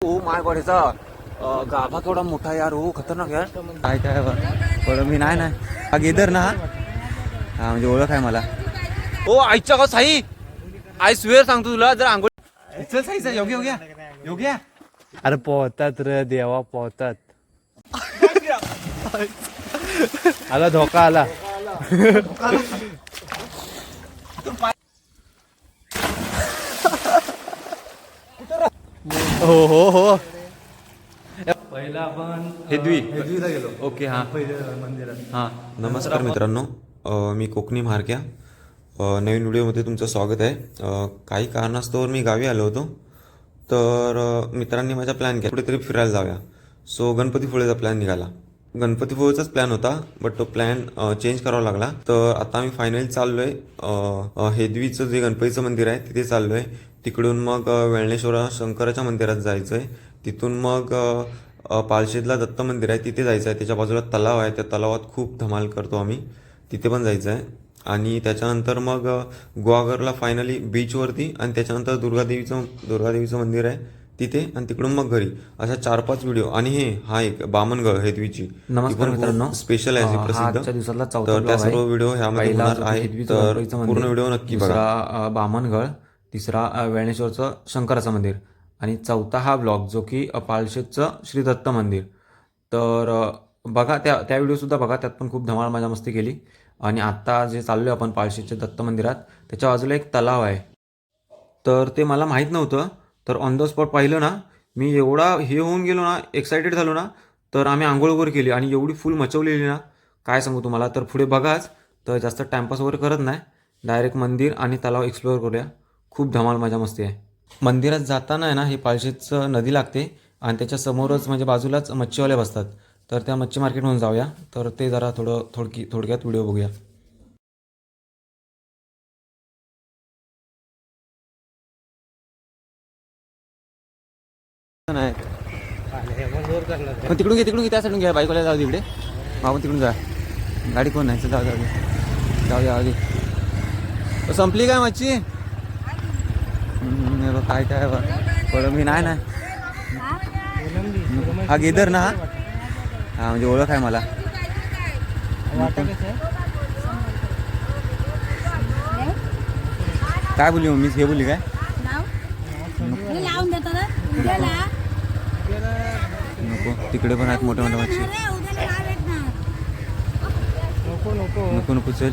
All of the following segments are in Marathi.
ओ माय गॉड ह्याचा अं, गाभा केवढा मोठा यार हो खतरनाक यार. काय काय बरं मी नाही नाही. हा गेदर ना हा. हा, म्हणजे ओळख आहे मला. ओ आईच्या गाव साई. आय स्वेअर सांगतो तुला जर आंघोळ. चल साई चल योग्य योग्य. योग्य. अरे पोहतात रे देवा पोहतात. आला. धोका आला. हो हो हो. पहिला आपण हेदवी हेदवीला गेलो. ओके हा. पहिलं मंदिरात. हा. नमस्कार मित्रांनो. अ, मी कोकणी म्हारक्या. अ, नवीन व्हिडिओमध्ये तुमचं स्वागत आहे. अ, काही कारणास्तव मी गावी आलो होतो. तर अ, मित्रांनी माझा प्लॅन केला. कुठेतरी फिरायला जाऊया. सो गणपतीपुळेचा प्लॅन निघाला. गणपतीपुळेचाच प्लॅन होता बट तो प्लॅन चेंज करावा लागला. तर आता आम्ही फायनली चाललो आहे हेदवीचं जे गणपतीचं मंदिर आहे तिथे चाललो आहे तिकडून मग वेळणेश्वर वेळणेश्वरा शंकराच्या मंदिरात जायचं आहे तिथून मग पालशेदला पालशेतला दत्त मंदिर आहे तिथे जायचं आहे त्याच्या बाजूला तलाव आहे. त्या तलावात खूप धमाल करतो आम्ही. तिथे पण जायचं आहे आणि त्याच्यानंतर मग गुवागरला फायनली बीचवरती आणि त्याच्यानंतर दुर्गादेवीचं दुर्गादेवीचं मंदिर आहे. तिथे आणि तिकडून मग घरी. अशा चार पाच व्हिडिओ आणि हे हा एक बामनगड हेदवीची नमस्कार मित्रांनो. स्पेशल आहे प्रसिद्ध. दिवसातला चौथा त्या सर्व. व्हिडिओ ह्यामध्ये होणार आहे. तर पूर्ण व्हिडिओ नक्की बघा. तिसरा अं, वेळणेश्वरचं शंकराचं मंदिर. आणि चौथा हा ब्लॉग जो की पालशेतचं श्री दत्त मंदिर. तर बघा त्या त्या व्हिडिओसुद्धा बघा. त्यात पण खूप धमाल मजा मस्ती केली. आणि आत्ता जे चाललो आहे आपण पालशेतच्या दत्त मंदिरात त्याच्या बाजूला एक तलाव आहे. तर ते मला माहीत नव्हतं. तर ऑन द स्पॉट पाहिलं ना मी एवढा हे होऊन गेलो ना एक्सायटेड झालो ना तर आम्ही आंघोळ वगैरे केली आणि एवढी फुल मचवलेली ना काय सांगू तुम्हाला? तर पुढे बघाच तर जास्त टाईमपास वगैरे करत नाही. डायरेक्ट मंदिर आणि तलाव एक्सप्लोअर करूया. खूप धमाल मजा मस्ती आहे. मंदिरात जाताना आहे ना हे पालशेचं नदी लागते आणि त्याच्यासमोरच म्हणजे बाजूलाच मच्छीवाले बसतात. तर त्या मच्छी मार्केटमधून जाऊया. तर ते जरा थोडं थोडकी थोडक्यात व्हिडिओ बघूया. मग तिकडून घे तिकडून घे त्या साईडून घ्या. बाईकवाला जाऊ दे इकडे. आपण तिकडून जा. गाडी कोण नाही जाऊ जाऊ दे. जाऊ दे जाऊ दे. संपली काय मच्छी? काय काय कोळंबी मी नाही ना? हा गेदर ना हा? हा म्हणजे ओळख आहे मला. काय बोलली मम्मी हे बोलली काय हे लावून देतो ना उद्याला नको. तिकडे पण आहेत मोठ्या मोठ्या मच्छी. नको नको. चल.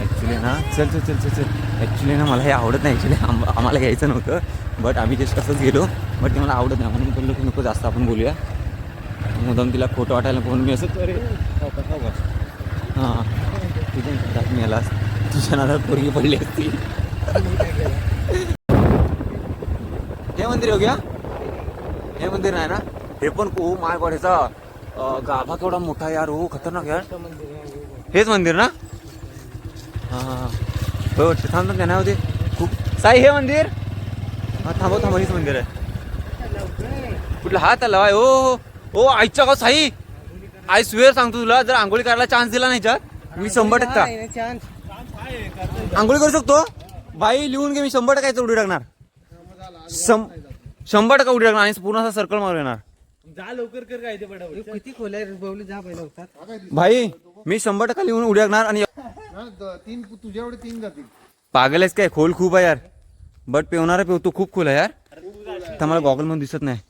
ॲक्च्युली ना चल चल चल चल चल. ॲक्च्युली ना मला हे आवडत नाही ॲक्च्युली आम्हाला घ्यायचं नव्हतं. बट आम्ही जस्ट असंच गेलो. बट ते मला आवडत नाही. म्हणून बोललो की नको जास्त आपण बोलूया. मुदाम तिला खोटं वाटायला पण मी असं करे हां तुझ्या घरात मी याला तुझ्या नादात पोरगी पडली असती. हे मंदिर हो गया? हे मंदिर नाही ना? हे पण ओ माय गॉड ह्याचा गाभा केवढा मोठा यार. हो खतरनाक यार. हेच मंदिर ना? हा हा, हा. हो वाटतं थांब थांब नाही होते खूप साई हे मंदिर? हा थांबव थांबव हेच मंदिर आहे. कुठला? हा तलाव आहे. हो हो आईच्या गाव साई. आय स्वेअर सांगतो तुला जर आंघोळी करायला चान्स दिला नाही याच्यात मी शंभर टक्का. आंघोळी करू शकतो? बाई लिहून घे मी शंभर टक्का उडी टाकणार. शंभर टक्का उडी टाकणार आणि पूर्ण असा सर्कल मारून येणार. जा लवकर कर काय ते पटापट. किती खोल्या बवली जा पहिला होतात भाई मी शंभर टक्का लिहून उडी टाकणार आणि तीन तुझ्या एवढे तीन जातील. पागल आहेस काय? खोल खूप आहे यार. बट पेवणारा पेवतो खूप खोल आहे यार. तर मला गॉगलमध्ये दिसत नाही.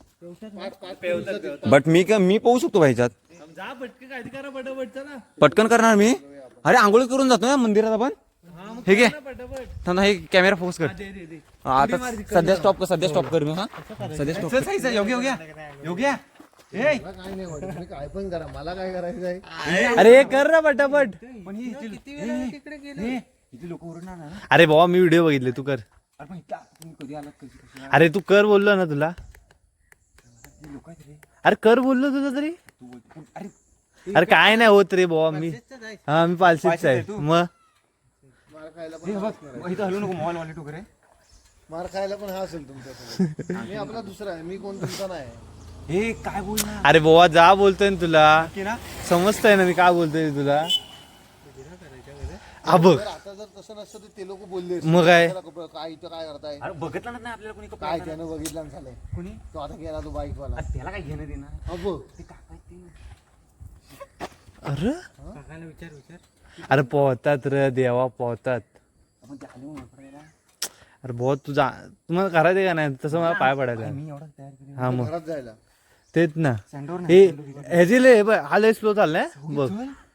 बट मी काय मी पोहू शकतो भाईच्यात जा पटके काय ते करा पटापट चला. पटकन करणार मी. अरे आंघोळी करून जातो ना मंदिरात आपण? हे घे. थांब ना, हे कॅमेरा फोकस कर. हा, आता सध्या स्टॉप कर सध्या स्टॉप कर मी हा. सध्या स्टॉप कर. योग्य योग्य. योग्य. काय पण करा मला काय करायचं आहे? अरे कर ना पटापट. पण इथे- तिकडे गेले? इथे लोक ओरडणार ना अरे बाबा मी व्हिडिओ बघितले तू कर. अरे तू कर बोललो ना तुला. अरे कर बोललो तुझं तरी. अरे अरे काय नाही होत रे बाबा मी हा मी पालशीच तू? आहे. मग? मार खायला हे इथं हलू नको मोबाईल वाले टोकरे मार खायला पण हा असेल तुमच्यासोबत. मी आपला दुसरा आहे मी कोण तुमचा नाही हे काय बोलणार? अरे बाबा जा बोलतोय ना तुला. की ना? समजतंय ना मी काय बोलतोय तुला. हा बघ. आता जर तसं नसतं तर ते लोक बोलले मग काय? त्याला काय इथं काय करताय? अरे बघितलं नाही आपल्याला कोणी कपडे काय त्यानं बघितलं आणि झालंय. कोणी? तो आता गेला तो बाईक वाला अरे त्याला काय घेणं देणार बघ ते काका आहेत ते ना. अरे? काकाला विचार विचार. अरे पोहतात रे देवा पोहतात. अरे बहुत तुझा तुम्हाला करायचं का नाही? तसं मला पाय पडायला. मी एवढा तयार केली हा मग. घरात जायला. तेच ना. हे ह्याची लय बघ हा लय स्लो चाललाय बघ.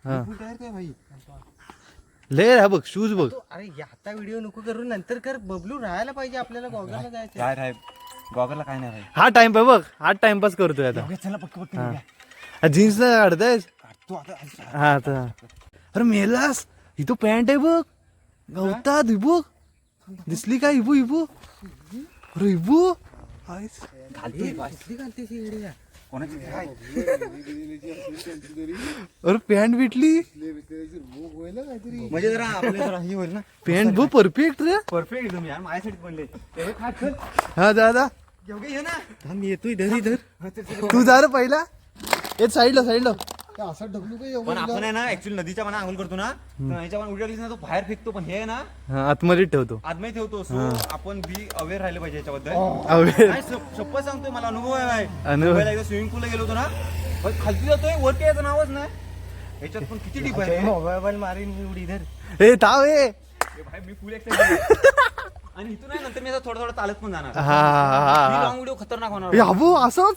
हा. तयार काय भाई. लय हा बघ शूज बघ. अरे आता व्हिडिओ नको करू नंतर कर. बबलू राहायला पाहिजे आपल्याला गोव्याला जायचं गॉगलला काय नाही हा टाइम बघ हा टाइमपास करतोय आता. जीन्स काढताय तू आता हा आता. अरे मेलास ही तो पॅन्ट आहे बघ. गवतात इबू दिसली का इबू इबू? अरे इबू. अरे पॅन्ट भेटली. म्हणजे जरा आपले जरा हे होईल ना. पॅन्ट बघ परफेक्ट रे. परफेक्ट एकदम यार माझ्यासाठी बनले हे दादा येतोय धर तू जा रे पहिला. एक साईडला साईडला असं ढकलू काय पण आपण आहे ना ऍक्च्युअली नदीच्या पाना आंघोळ करतो ना तर याच्या पाना ना तो बाहेर फेकतो पण हे आहे ना हा, आतमध्ये ठेवतो. आदमे ठेवतो सो आपण बी अवेअर राहिले पाहिजे याच्याबद्दल. अवे काय शप- शपथ सांगतोय मला अनुभव आहे भाई. अनुभव. मुंबईला एकदा स्विमिंग पूलला गेलो होतो ना खालती जातोय वरती यायचं नावच नाही. ह्याच्यात पण किती डीप आहे. मोबाईल मारीन मी उडी धर ए थांब ए. हे भाई मी फुल आणि इथून आहे नंतर मी आता थोडं थोडं चालत पण जाणार. हा हा हा. लॉंग व्हिडिओ खतरनाक होणार. ए, अबू असंच?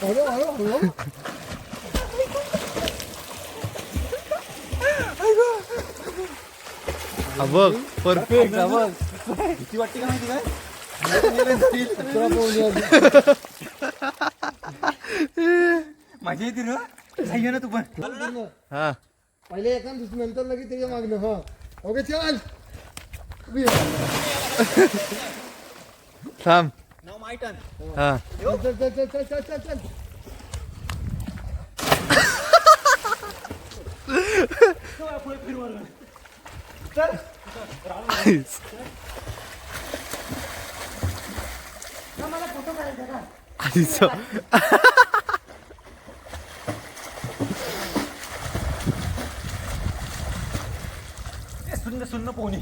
कुठे हा बघ परफेक्ट हा बघ किती वाटते का माहिती काय माझी येते ना तू पण हा पहिले एका नंतर लगेच त्याच्या मागणं हा ओके चल थांब. हा चल चल चल चल चल चल चल आणि सौ- सुन्न सुन्न पोहणी.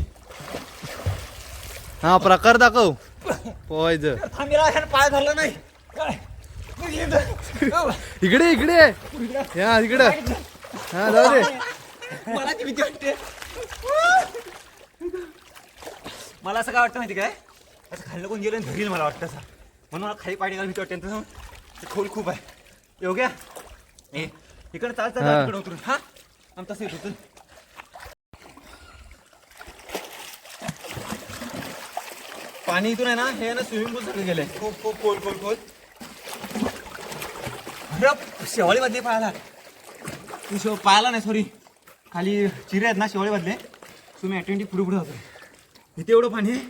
हा प्रकार दाखव. पोहायचं पाय धरला नाही. काय? इकडे इकडे. या इकडे. हा जाऊ दे. मला ती भीती वाटते. मला असं काय वाटतं माहिती काय? असं खाल्लं कोण गेलं धरील मला वाटतं असं. म्हणून मला खाली पाणी घालून भीती वाटते. खोल खूप आहे. योग्य ए इकडे चाल चाल हा. इकडे उतरून. हा? आम तसं येत पाणी इथून आहे ना हे ना स्विमिंग पूल सगळे गेले. खूप खूप खोल खोल खोल. अरे शेवाळी बदले पाहायला तू शेव पाहिला नाही सॉरी खाली चिरे आहेत ना शेवाळे बदले सो मी अटेंटिव्ह पुढे पुढे होतो इथे एवढं पाणी आहे.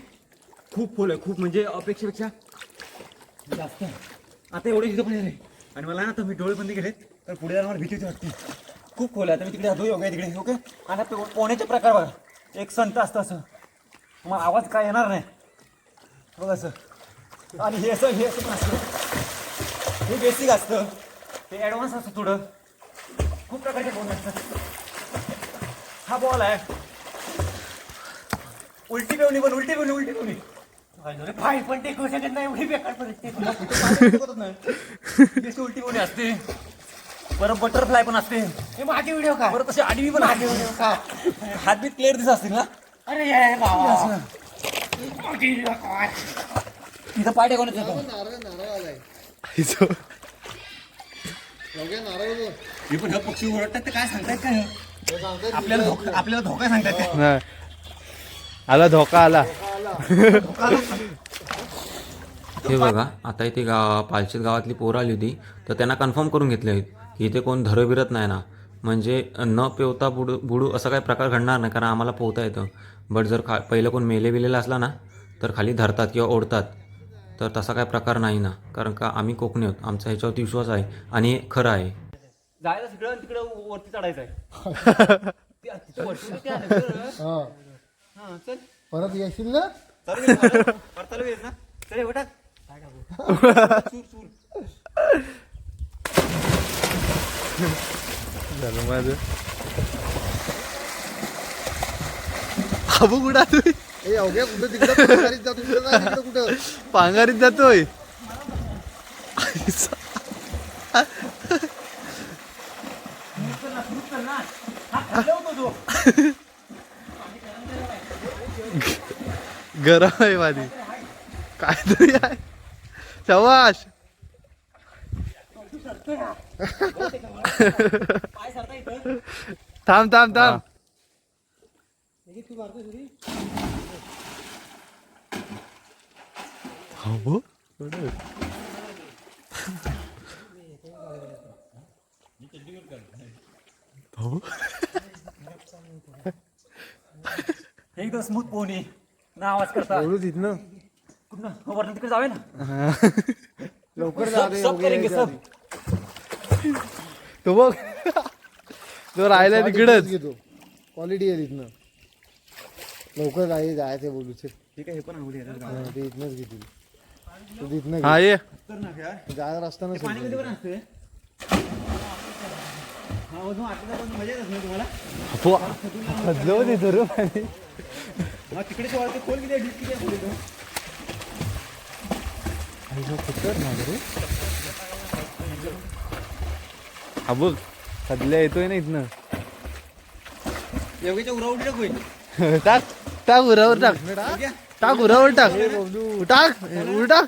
खूप खोल आहे खूप म्हणजे अपेक्षेपेक्षा जास्त आहे. आता एवढं इथं पाणी आहे आणि मला ना आता मी डोळे बंद केले तर पुढे जाणार भीती होती वाटते. खूप खोल आहे. आता मी तिकडे जातो योग्य तिकडे ओके आणि पोहण्याचे प्रकार बघा. एक संत असतं असं. मग आवाज काय येणार नाही. बघ आणि हे असं हे असं पण असतं हे बेसिक असतं. हे ॲडव्हान्स असतं थोडं. खूप प्रकारचे पोहणे असतात हा बॉल आहे. उलटी पेवणी पण उलटी पेवणी उलटी पेवणी. पाय पण टेकू शकत नाही? एवढी बेकार परिस्थिती उलटी पेवणी असते. परत बटरफ्लाय पण असते. हे माझे व्हिडिओ का परत तशी आडवी पण असते. व्हिडिओ का हातबीत क्लिअर दिसत असतील ना? अरे बाबा. इथं पण हे पक्षी ओरडतात ते काय सांगतायत काय आपल्याला धोका आपल्याला धोका सांगतात काय. आला धोका आला. हे बघा आता इथे गा पालशेत गावातली पोरं आली होती तर त्यांना कन्फर्म करून घेतले आहेत की इथे कोण धरं बिरत नाही ना. म्हणजे न पेवता बुडू बुडू असा काही प्रकार घडणार नाही कारण आम्हाला पोहता येतं. बट जर खा पहिलं कोण मेले बिलेला असला ना तर खाली धरतात किंवा ओढतात तर तसा काही प्रकार नाही ना. कारण का आम्ही कोकणी आहोत आमचा ह्याच्यावरती विश्वास आहे आणि हे खरं आहे. जायला तिकडं आणि तिकडं वरती चढायचं आहे. हा. हा, चल. परत येशील ना? चालू. परत आहे ना? चल हे बेटा सूर सूर झालं माझं. अबू कुठं तुम्ही ए अवघ्या कुठं तिकडं? पांघारीत तिकडं कुठं? पांगारीत जातोय. गरम आहे माझी काहीतरी आहे. शवाश थांब थांब थांब. हो एकदम स्मूथ पोहणी ना आवाज करता बोलू तिथनं कुठं वरनं तिकडे जावे ना लवकर जा रे सब अवघ्या करेंगे यायच्या सब आधी. तो बघ तो राहिला तिकडच घेतो क्वालिटी आहे तिथनं लवकर जाय जायचं बोलू चल ठीक आहे हे पण आवडी ते इथनंच घेतील हा ये. पाणी हा हा तिकडे खोल किती डीप किती? हा बघ येतोय ना इथनं. योगेच्या होईल टाक टाक उरावर टाक. टाक उरावर टाक. टाक उर टाक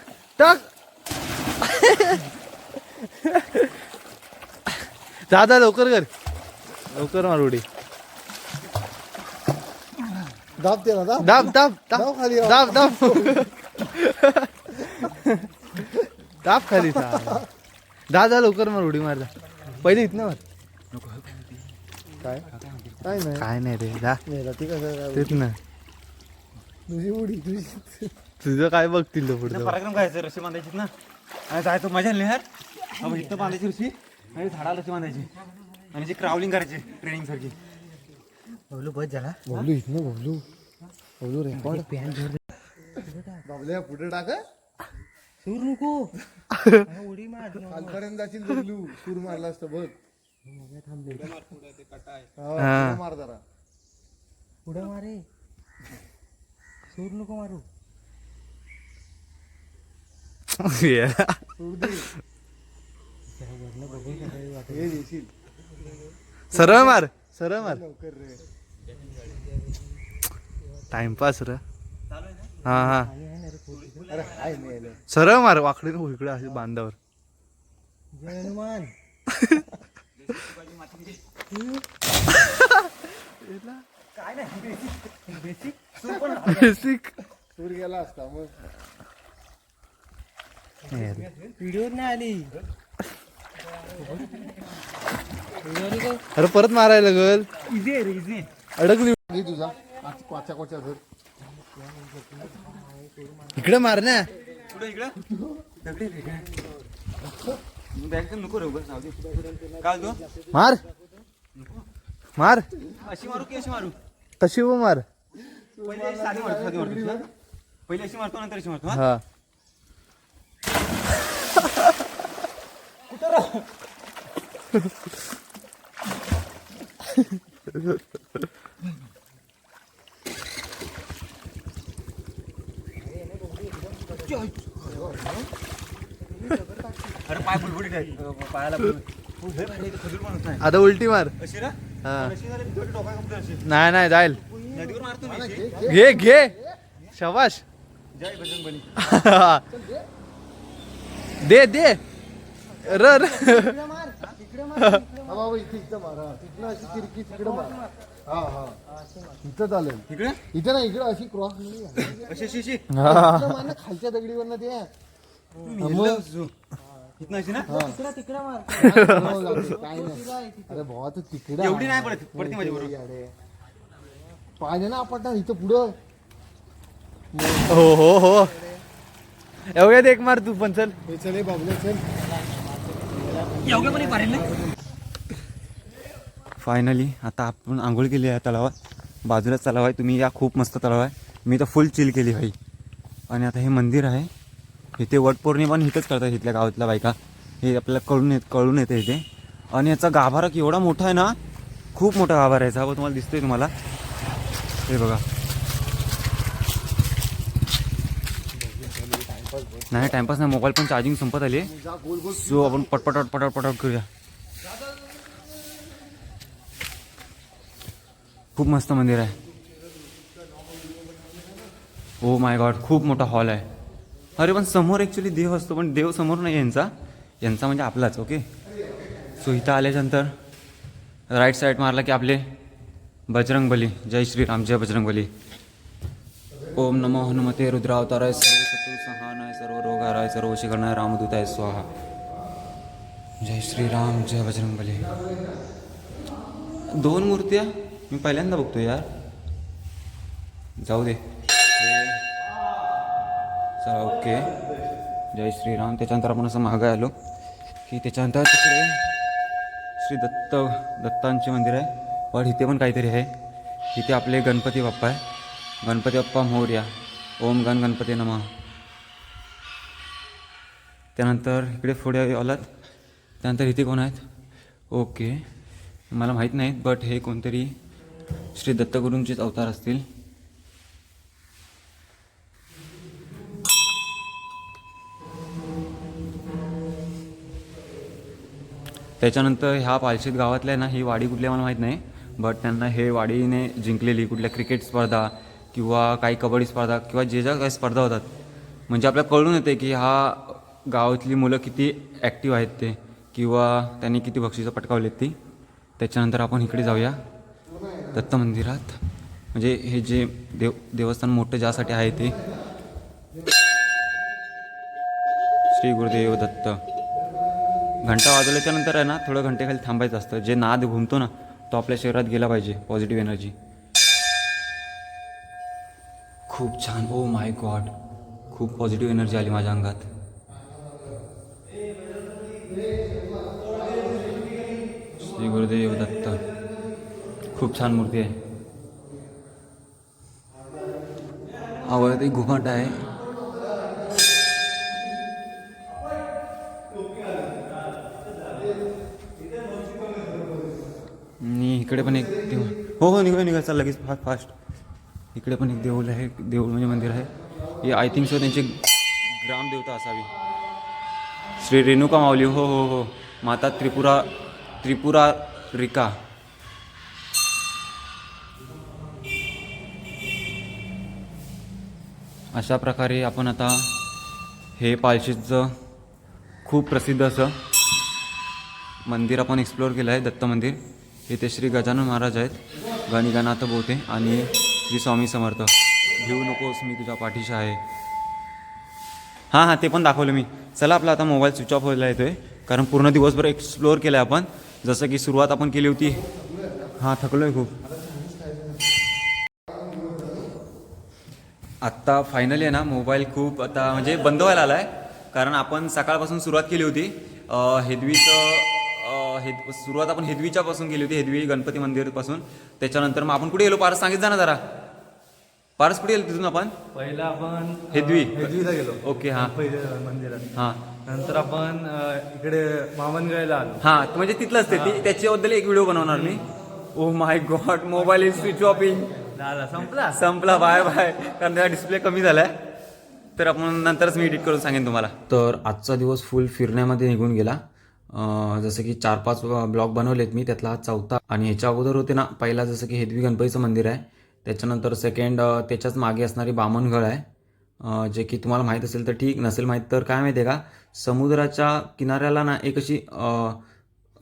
जा लवकर कर. लवकर मार उडी. दाब त्याला दाब. दाब दाब दाब. दाब खाली दाब दाब. दाब खाली जा. लवकर मार उडी मार पहिले इथनं मार. काय? काय नाही. काय नाही रे जा. मेला ती कसं तेच ना. तुझी उडी तुझी. तुझं काय बघतील तो पुढचं? पराक्रम करायचं रशी बांधायची ना? आणि जायचं मजा नाही यार अहो इथं बांधायची रशी आणि झाडाला रशी बांधायची. आणि जी क्रावलिंग करायची ट्रेनिंग सारखी. बबलू बस झाला बोलू इथनं बोलू. बोलू रेकॉर्ड बाबल्या पुढे टाक हं. सूर नको. उडी मार. खालपर्यंत जाशील बबलू सूर मारला असतं बघ. हा, मार जरा. पुढे मारे. सूर नको मारू. हे सरळ मार. सरळ मार. टाइमपास र. हा हा. अरे हाय मेल सरळ मार. वाकडे नको इकडे असे बांधावर. जय हनुमान बेसिक सूर गेला असता मग. व्हिडिओ नाही आली. अरे परत मारायला लागल. इझी आहे रे इझी अडकली. तुझा. आज क्वाच्या क्वाच्या धर. इकडे मार ना. पुढे इकडं. दगडी बॅग तर नको रे जाऊ दे. काय गो मार. मार. अशी मारू की अशी मारू? तशी वो मार पहिले साधी मारतो साधी मारतो. पहिले अशी मारतो नंतर अशी मारतो हा? हा. अरे पाय पायाला बुलबुल. खजूर पण होत नाही. आता उलटी मार. अशी ना हा नाही नाही जाईल. घे घे. शबाश. जय बजरंग बली दे दे. र र. बाबा इथे हा हा हा चालेल इकडे इथे ना इकडे अशी क्रॉस नाही खालच्या दगडीवर ना ते ना? तिकडं तिकडं मार. काय नाही अरे भावा तू तिकडे एवढी नाही पडत. पडते माझ्या बरोबर अरे. पाहिजे ना आपण इथं पुढं. हो हो हो. एवढ्यात एक मार तू पण चल. हे चल हे बाबले चल. फायनली आता आपण आंघोळ केली आहे तलावात. बाजूलाच तलाव आहे. तुम्ही या खूप मस्त तलाव आहे. मी तर फुल चिल केली भाई. आणि आता हे मंदिर आहे. इथे वटपौर्णिमा पण इथंच करतात इथल्या गावातल्या बायका. हे आपल्याला कळून येत कळून येते इथे. आणि याचा गाभारा एवढा मोठा आहे ना खूप मोठा गाभारा आहे. याचा बघ तुम्हाला दिसतोय तुम्हाला. हे बघा. नाही टाइमपास नाही. मोबाईल पण चार्जिंग संपत आली सो आपण पटपट पटपट पटपट करूया. खूप मस्त मंदिर आहे. ओ माय गॉड खूप मोठा हॉल आहे. अरे पण समोर ॲक्च्युली देव असतो पण देव समोर नाही यांचा. यांचा म्हणजे आपलाच ओके सो इथं आल्याच्यानंतर राईट साईड मारला की आपले बजरंग बली जय श्रीराम जय बजरंग बली ओम नमो हनुमते रुद्रावताराय सर्व शत्रु सहानाय सर्व रोगाराय सर्व वशीकरणाय रामदूताय स्वाहा. जय श्रीराम जय बजरंग बली दोन मूर्त्या मी पहिल्यांदा बघतो यार. जाऊ दे. चला ओके. जय श्रीराम. त्याच्यानंतर आपण असं मागं आलो की त्याच्यानंतर तिकडे श्री दत्त दत्तांचे मंदिर आहे. पण इथे पण काहीतरी आहे. इथे आपले गणपती बाप्पा आहे. गणपती बाप्पा मोर्या. ओम गण गणपती नमा. त्यानंतर इकडे पुढे आलात. त्यानंतर इथे कोण आहेत? ओके. मला माहीत नाहीत बट हे कोणतरी श्री दत्तगुरूंचेच अवतार असतील. त्याच्यानंतर ह्या पालशीत गावातल्या ना ही वाडी कुठली मला माहीत नाही बट त्यांना हे वाडीने जिंकलेली कुठल्या क्रिकेट स्पर्धा किंवा काही कबड्डी स्पर्धा किंवा जे ज्या काही स्पर्धा होतात म्हणजे आपल्याला कळून येते की हा गावातली मुलं किती ॲक्टिव्ह आहेत ते किंवा त्यांनी किती बक्षिसं पटकावलीत ती. त्याच्यानंतर आपण इकडे जाऊया. दत्त मंदिरात. म्हणजे हे जे देव देवस्थान मोठं ज्यासाठी आहे ते. श्री गुरुदेव दत्त. घंटा वाजवल्याच्या नंतर आहे ना थोडं घंटेखाली थांबायचं असतं. जे नाद घुमतो ना तो आपल्या शरीरात गेला पाहिजे पॉझिटिव्ह एनर्जी खूप छान. ओ माय गॉड खूप पॉझिटिव्ह एनर्जी आली माझ्या अंगात. श्री गुरुदेव दत्त. खूप छान मूर्ती आहे. आवडत एक घुमट आहे. इकडे पण एक देऊळ. हो हो निघा निघा चल लगेच. Fast fast. इकडे पण एक देऊळ आहे देऊळ म्हणजे मंदिर आहे. हे आय थिंक सो त्यांची ग्रामदेवता असावी. श्री रेणुका माऊली हो हो हो. माता त्रिपुरा त्रिपुरा रिका. अशा प्रकारे आपण आता हे पालशीचं खूप प्रसिद्ध असं मंदिर आपण एक्सप्लोअर केलं आहे दत्त मंदिर. येथे श्री गजानन महाराज आहेत. गणिकानाथ बोते आणि श्री स्वामी समर्थ. घेऊ नकोस मी तुझ्या पाठीशी आहे. हां हां ते पण दाखवलं मी. चला आपला आता मोबाईल स्विच ऑफ व्हायला येतो आहे कारण पूर्ण दिवसभर एक्सप्लोअर केलं आहे आपण. जसं की सुरुवात आपण केली होती. हां थकलो आहे खूप. आत्ता फायनली आहे ना मोबाईल खूप आता म्हणजे बंद व्हायला आला आहे कारण आपण सकाळपासून सुरुवात केली होती. हेदवीचं हेद सुरुवात आपण हेदवीच्या पासून केली होती हेदवी गणपती मंदिरपासून. त्याच्यानंतर मग आपण कुठे गेलो? पारस सांगित जा ना जरा. पारस कुठे गेलो तिथून आपण? पहिला आपण हेदवी. हेदवीला गेलो. ओके हां. पहिले मंदिरात. हां. नंतर आपण इकडे मामनगायला आलो. हां म्हणजे तिथलंच ते. ती- त्याच्याबद्दल एक व्हिडिओ बनवणार मी. ओ my god mobile is switch off in झाला संपला. संपला बाय बाय. कारण त्याचा डिस्प्ले कमी झालाय. तर आपण नंतरच मी एडिट करून सांगेन तुम्हाला. तर आजचा दिवस फुल फिरण्यामध्ये निघून गेला. जसं की चार पाच ब्लॉक बनवलेत मी त्यातला हा चौथा. आणि ह्याच्या अगोदर होते ना पहिला जसं की हेदवी गणपतीचं मंदिर आहे. त्याच्यानंतर सेकंड त्याच्याच मागे असणारी बामणगड आहे. जे की तुम्हाला माहीत असेल तर ठीक नसेल माहीत तर काय माहिती आहे का? समुद्राच्या किनाऱ्याला ना एक अशी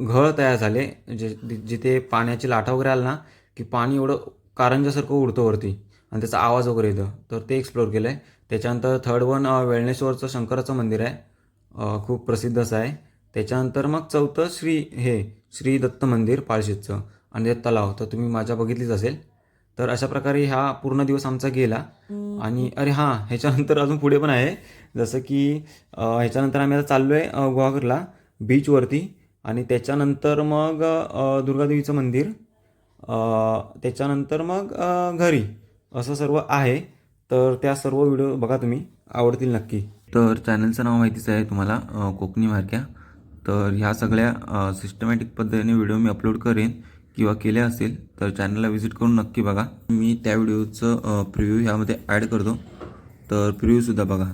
घळ तयार झाले जे जिथे पाण्याची लाटा वगैरे आलं ना की पाणी एवढं कारंजासारखं उडतं वरती. आणि त्याचा आवाज वगैरे येतं. तर ते एक्सप्लोअर केलं आहे त्याच्यानंतर थर्ड वन वेळणेश्वरचं शंकराचं मंदिर आहे. खूप प्रसिद्ध असं आहे. त्याच्यानंतर मग चौथं श्री हे श्री दत्त मंदिर पाळशेजचं आणि ते तलाव. तर तुम्ही माझ्या बघितलीच असेल. तर अशा प्रकारे हा पूर्ण दिवस आमचा गेला. आणि अरे हां ह्याच्यानंतर अजून पुढे पण आहे. जसं की ह्याच्यानंतर आम्ही आता चाललो आहे गुहागरला बीचवरती. आणि त्याच्यानंतर मग दुर्गादेवीचं मंदिर. त्याच्यानंतर मग घरी. असं सर्व आहे. तर त्या सर्व व्हिडिओ बघा तुम्ही. आवडतील नक्की. तर चॅनलचं नाव माहितीच आहे तुम्हाला कोकणी मार्क्या तर ह्या सगळ्या सिस्टमॅटिक पद्धतीने व्हिडिओ मी अपलोड करेन किंवा केले असेल तर चॅनलला व्हिजिट करून नक्की बघा. मी त्या व्हिडिओचं प्रिव्ह्यू ह्यामध्ये ॲड करतो. तर प्रिव्ह्यूसुद्धा बघा.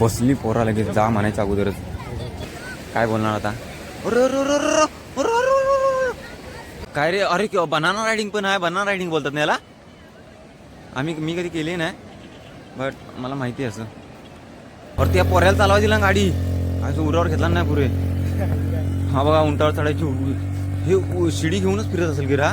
बसली पोरा लगेच जा म्हणायच्या अगोदरच. काय बोलणार आता? काय रे? अरे बनाना रायडिंग पण आहे. बनाना रायडिंग बोलतात ना याला? आम्ही मी कधी केली नाही बट मला माहिती आहे असं. अरे त्या पोऱ्याला चालवा दिला गाडी. असं उरावर घेतला नाही पुरे. हा बघा उंटावर चढायची हे शिडी घेऊनच फिरत असेल की रा